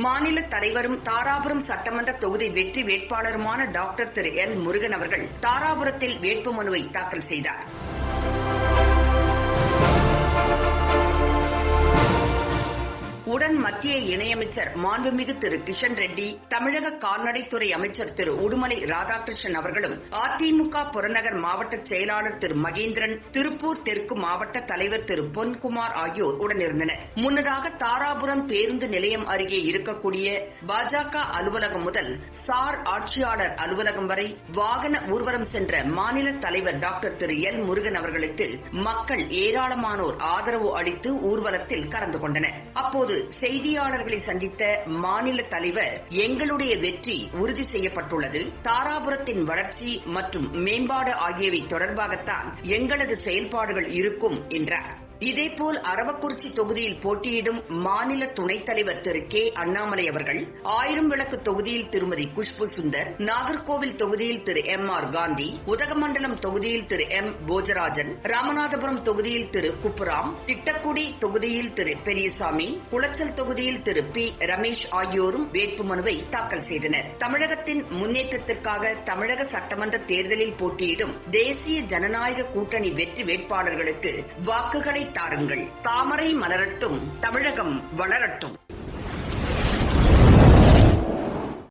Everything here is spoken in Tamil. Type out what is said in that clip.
மாநில தலைவரும் தாராபுரம் சட்டமன்ற தொகுதி வெற்றி வேட்பாளருமான டாக்டர் திரு எல் முருகன் அவர்கள் தாராபுரத்தில் வேட்புமனுவை தாக்கல் செய்தார். உடன் மத்திய இணையமைச்சர் மாண்புமிகு திரு கிஷன் ரெட்டி தமிழக கால்நடைத்துறை அமைச்சர் திரு உடுமலை ராதாகிருஷ்ணன் அவர்களும் அதிமுக புறநகர் மாவட்ட செயலாளர் திரு மகேந்திரன் திருப்பூர் தெற்கு மாவட்ட தலைவர் திரு பொன்குமார் ஆகியோர் உடனிருந்தனர் முன்னதாக தாராபுரம் பேருந்து நிலையம் அருகே இருக்கக்கூடிய பாஜக அலுவலகம் முதல் சார் ஆட்சியாளர் அலுவலகம் வரை வாகன ஊர்வலம் சென்ற மாநில தலைவர் டாக்டர் திரு எல் முருகன் அவர்களுக்கு மக்கள் ஏராளமானோர் ஆதரவு அளித்து ஊர்வலத்தில் கலந்து கொண்டனர். அப்போது செய்தியாளர்களை சந்தித்த மாநில தலைவர் எங்களுடைய வெற்றி உறுதி செய்யப்பட்டுள்ளது. தாராபுரத்தின் வளர்ச்சி மற்றும் மேம்பாடு ஆகியவை தொடர்பாகத்தான் எங்களது செயல்பாடுகள் இருக்கும் என்றார். இதேபோல் அரவக்குறிச்சி தொகுதியில் போட்டியிடும் மாநில துணைத் தலைவர் திரு கே. அண்ணாமலை அவர்கள் ஆயிரம் விளக்கு தொகுதியில் திருமதி குஷ்பு சுந்தர் நாகர்கோவில் தொகுதியில் திரு எம். ஆர். காந்தி உதகமண்டலம் தொகுதியில் திரு எம். போஜராஜன் ராமநாதபுரம் தொகுதியில் திரு குப்புராம் திட்டக்குடி தொகுதியில் திரு பெரியசாமி குளச்சல் தொகுதியில் திரு பி. ரமேஷ் ஆகியோரும் வேட்புமனுவை தாக்கல் செய்தனர். தமிழகத்தின் முன்னேற்றத்திற்காக தமிழக சட்டமன்ற தேர்தலில் போட்டியிடும் தேசிய ஜனநாயக கூட்டணி வெற்றி வேட்பாளர்களுக்கு வாக்குகளை தாருங்கள் தாமரை மலரட்டும் தமிழகம் வளரட்டும்.